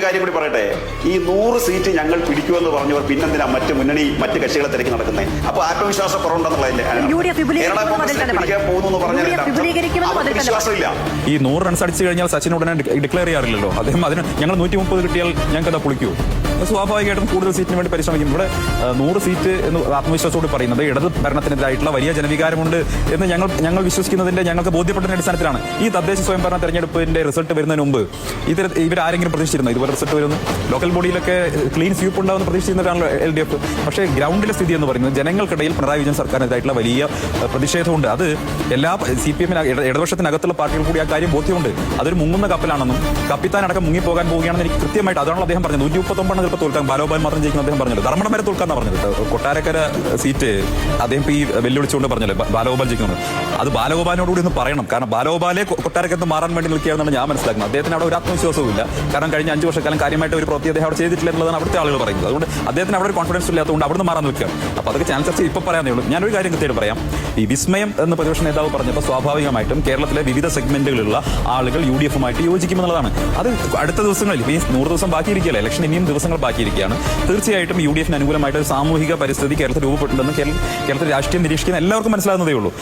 ഒരു കാര്യം കൂടി പറയട്ടെ? ഈ നൂറ് സീറ്റ് ഞങ്ങൾ പിടിക്കുമെന്ന് പറഞ്ഞവർ പിന്നെന്തിനാ മറ്റു മുന്നണി മറ്റ് കക്ഷികളെ തിരക്കി നടക്കുന്നത് അപ്പൊ ആത്മവിശ്വാസ കുറവുണ്ടെന്നുള്ളതിന്റെ ഈ നൂറ് റൺസ് അടിച്ചു കഴിഞ്ഞാൽ സച്ചിൻ ഉടനെ ഡിക്ലെയർ ചെയ്യാറില്ലല്ലോ. അദ്ദേഹം അതിന് ഞങ്ങൾ നൂറ്റി മുപ്പത് കിട്ടിയാൽ ഞങ്ങൾക്ക് അത് പൊളിക്കൂ. സ്വാഭാവികമായിട്ടും കൂടുതൽ സീറ്റിന് വേണ്ടി പരിശ്രമിക്കും. ഇവിടെ നൂറ് സീറ്റ് എന്ന് ആത്മവിശ്വാസത്തോട് പറയുന്നത് ഇടത് ഭരണത്തിനെതിരായിട്ടുള്ള വലിയ ജനവികാരമുണ്ട് എന്ന് ഞങ്ങൾ ഞങ്ങൾ വിശ്വസിക്കുന്നതിന്റെ ഞങ്ങൾക്ക് ബോധ്യപ്പെട്ടതിന്റെ അടിസ്ഥാനത്തിലാണ് ഈ തദ്ദേശ സ്വയംഭരണ തെരഞ്ഞെടുപ്പിന്റെ റിസൾട്ട് വരുന്നതിന് മുമ്പ് ഇത്തര ഇവരാരെങ്കിലും പ്രതീക്ഷിച്ചിരുന്നു? ഇതുപോലെ റിസൾട്ട് വരുന്നു ലോക്കൽ ബോഡിയിലൊക്കെ ക്ലീൻ സ്വീപ്പ് ഉണ്ടാവുന്ന പ്രതീക്ഷിച്ചിരുന്നവരാണല്ലോ എൽ ഡി എഫ്. പക്ഷേ ഗ്രൗണ്ടിലെ സ്ഥിതി എന്ന് പറയുന്നത് ജനങ്ങൾക്കിടയിൽ പിണറായി വിജയൻ സർക്കാരിനെതിരായിട്ടുള്ള വലിയ പ്രതിഷേധമുണ്ട്. അത് എല്ലാ സി പി എമ്മിന് ഇടതുപക്ഷത്തിനകത്തുള്ള പാർട്ടികൾ കൂടി ആ കാര്യം ബോധ്യമുണ്ട്. അതൊരു മുങ്ങുന്ന കപ്പലാണെന്നും കപ്പിത്താൻ അടക്കം മുങ്ങിപ്പോകാൻ പോവുകയാണെന്ന് എനിക്ക് കൃത്യമായിട്ട് അതാണല്ലോ അദ്ദേഹം പറഞ്ഞത്. നൂറ്റി മുപ്പത്തൊമ്പതാണ് ചിലപ്പോൾ തോൽക്കാൻ ബാലോബാൻ മാത്രം ജയിക്കുന്ന അദ്ദേഹം പറഞ്ഞത് ധർമ്മടം വരെ തോൽക്കാന്നാണ് പറഞ്ഞത്. കൊട്ടാരക്കര സീറ്റ് അദ്ദേഹം ഈ വെല്ലുവിളിച്ചുകൊണ്ട് പറഞ്ഞത് ബാലഗോപാൽ ജയിക്കുന്നത് അത് ബാലഗോപാലിനോടുകൂടി ഒന്ന് പറയണം. കാരണം ബാലഗോപാലെ കൊട്ടാരക്കരത്ത് മാറാൻ വേണ്ടി നിൽക്കുകയാണെന്നാണ് ഞാൻ മനസ്സിലാക്കുന്നത്. അദ്ദേഹത്തിന് അവിടെ ഒരു ആത്മവിശ്വാസവും ഇല്ല കാരണം കഴിഞ്ഞ അഞ്ച് വർഷക്കാലം കാര്യമായിട്ട് ഒരു പ്രവൃത്തി അദ്ദേഹം അവിടെ ചെയ്തിട്ടില്ല എന്നുള്ളതാണ് അവിടുത്തെ ആളുകൾ പറയുന്നത്. അതുകൊണ്ട് അദ്ദേഹത്തിന് അവിടെ ഒരു കോൺഫിഡൻസ് ഇല്ലാത്തതുകൊണ്ട് അവിടുന്ന് മാറാൻ നിൽക്കുകയാണ്. അപ്പോൾ അതൊക്കെ ചാൻസ് ചർച്ച ഇപ്പൊ പറയാനേ ഉള്ളൂ. ഞാനൊരു കാര്യം കൃത്യമായിട്ട് പറയാം. ഈ വിസ്മയം എന്ന് പ്രതിപക്ഷ നേതാവ് പറഞ്ഞപ്പോൾ സ്വാഭാവികമായിട്ടും കേരളത്തിലെ വിവിധ സെഗ്മെന്റുകളിലുള്ള ആളുകൾ യു ഡി എഫുമായിട്ട് യോജിക്കുമെന്നുള്ളതാണ്. അത് അടുത്ത ദിവസങ്ങളിൽ ഈ നൂറ് ദിവസം ബാക്കിയിരിക്കുകയല്ലേ? ഇലക്ഷൻ ഇനിയും ദിവസങ്ങൾ ബാക്കിയിരിക്കുകയാണ് തീർച്ചയായിട്ടും യു ഡി എഫിന് അനുകൂലമായിട്ട് ഒരു സാമൂഹിക പരിസ്ഥിതി കേരളത്തിൽ രൂപപ്പെട്ടിട്ടുണ്ടെന്ന് കേരള- കേരളത്തിൽ രാഷ്ട്രീയം നിരീക്ഷിക്കുന്ന എല്ലാവർക്കും മനസ്സിലാകുന്നതേ ഉള്ളൂ.